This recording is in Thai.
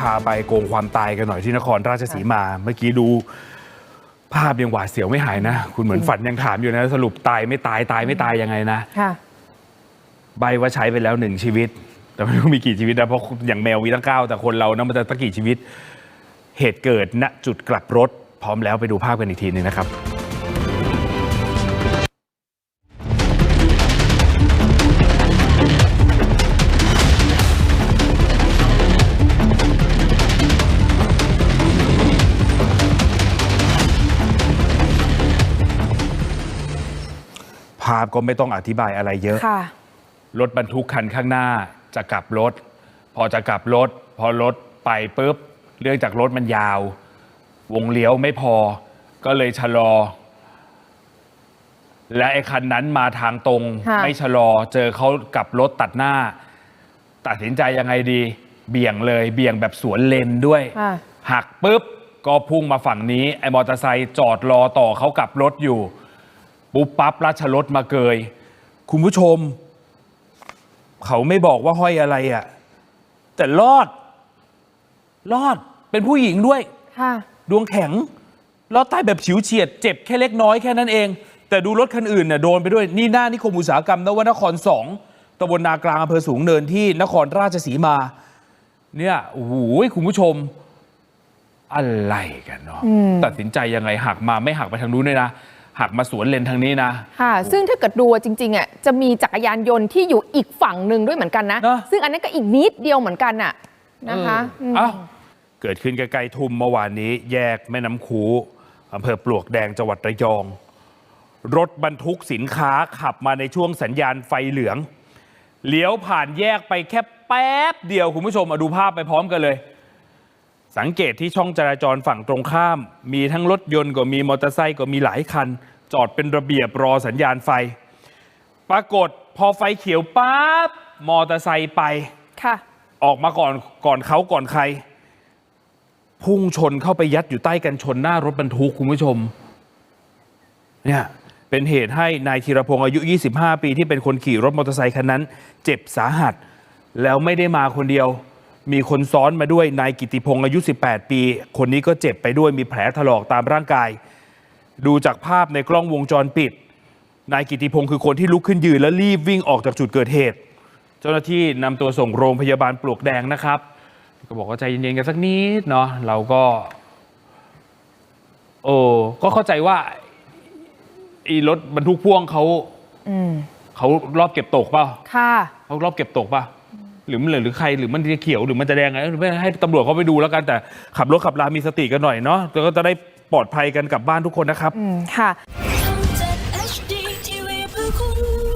พาไปโกงความตายกันหน่อยที่นครราชสีมา เมื่อกี้ดู ภาพยังหวาดเสียวไม่หายนะ คุณเหมือนฝันยังถามอยู่นะ สรุปตายไม่ตายตายไม่ตายยังไงนะค่ะใบว่าใช้ไปแล้วหนึ่งชีวิต แต่ไม่รู้มีกี่ชีวิตนะเพราะอย่างแมวมีตั้งเก้าแต่คนเรานะมันจะตั้งกี่ชีวิต เหตุเกิดณจุดกลับรถ พร้อมแล้วไปดูภาพกันอีกทีหนึงนะครับาพก็ไม่ต้องอธิบายอะไรเยอะ ค่ะ รถบรรทุกคันข้างหน้าจะกลับรถ พอจะกลับรถ พอรถไปปุ๊บเรื่องจากรถมันยาว วงเลี้ยวไม่พอ ก็เลยชะลอ และไอ้คันนั้นมาทางตรง ค่ะ ไม่ชะลอ เจอเขากลับรถตัดหน้า ตัดสินใจยังไงดี เบี่ยงเลยเบี่ยงแบบสวนเลนด้วย ค่ะ หักปุ๊บ ก็พุ่งมาฝั่งนี้ ไอ้มอเตอร์ไซค์จอดรอต่อเขากลับรถอยู่ ปุ๊บปั๊บราชรถมาเกย คุณผู้ชม เขาไม่บอกว่าห้อยอะไรอะ่ะ แต่รอด รอดเป็นผู้หญิงด้วย ค่ะ ดวงแข็ง รอดใต้แบบฉิวเฉียด เจ็บแค่เล็กน้อยแค่นั้นเอง แต่ดูรถคันอื่นน่ะโดนไปด้วย นี่หน้านิคมอุตสาหกรรมนวนครสองตำบลนากลางอำเภอสูงเนินที่นครราชสีมา เนี่ยโอ้โหคุณผู้ชม อะไรกันเนาะตัดสินใจยังไงหักมาไม่หักไปทางนู้นด้วยนะ หักมาสวนเลนทางนี้นะ ค่ะ ซึ่งถ้าเกิดดูจริงๆอะจะมีจักรยานยนต์ที่อยู่อีกฝั่งหนึ่งด้วยเหมือนกันนะเนอะซึ่งอันนั้นก็อีกนิดเดียวเหมือนกันน่ะนะคะเออเอ้าเกิดขึ้นใกล้ๆทุ่มเมื่อวานนี้แยกแม่น้ำคูอำเภอปลวกแดงจังหวัดระยอง รถบรรทุกสินค้าขับมาในช่วงสัญญาณไฟเหลือง เลี้ยวผ่านแยกไปแค่แป๊บเดียวคุณผู้ชมมาดูภาพไปพร้อมกันเลย สังเกตที่ช่องจราจรฝั่งตรงข้าม มีทั้งรถยนต์ก็มีมอเตอร์ไซค์ก็มีหลายคัน จอดเป็นระเบียบรอสัญญาณไฟ ปรากฏพอไฟเขียวปั๊บมอเตอร์ไซค์ไปค่ะ ออกมาก่อนก่อนเขาก่อนใคร พุ่งชนเข้าไปยัดอยู่ใต้กันชนหน้ารถบรรทุกคุณผู้ชมเนี่ยเป็นเหตุให้นายธีรพงศ์อายุ 25 ปีที่เป็นคนขี่รถมอเตอร์ไซคันนั้น เจ็บสาหัส แล้วไม่ได้มาคนเดียว มีคนซ้อนมาด้วยนายกิติพงศ์อายุ 18 ปี คนนี้ก็เจ็บไปด้วยมีแผลถลอกตามร่างกาย ดูจากภาพในกล้องวงจรปิด นายกิติพงศ์คือคนที่ลุกขึ้นยืนและรีบวิ่งออกจากจุดเกิดเหตุ เจ้าหน้าที่นำตัวส่งโรงพยาบาลปลวกแดงนะครับ ก็บอกว่าใจเย็นๆกันสักนิดเนาะเราก็โอ้ก็เข้าใจว่าอีรถบรรทุกพ่วงเขาอืมเขารอบเก็บตกเปล่าค่ะเขารอบเก็บตกเปล่า หรือมันเหลือหรือใครหรือมันจะเขียวหรือมันจะแดงอะไรให้ตำรวจเขาไปดูแล้วกันแต่ขับรถขับรามีสติกันหน่อยเนาะแล้วก็จะได้ปลอดภัยกันกลับบ้านทุกคนนะครับ อืมค่ะ ทำจาก HD TV เพื่อคุณ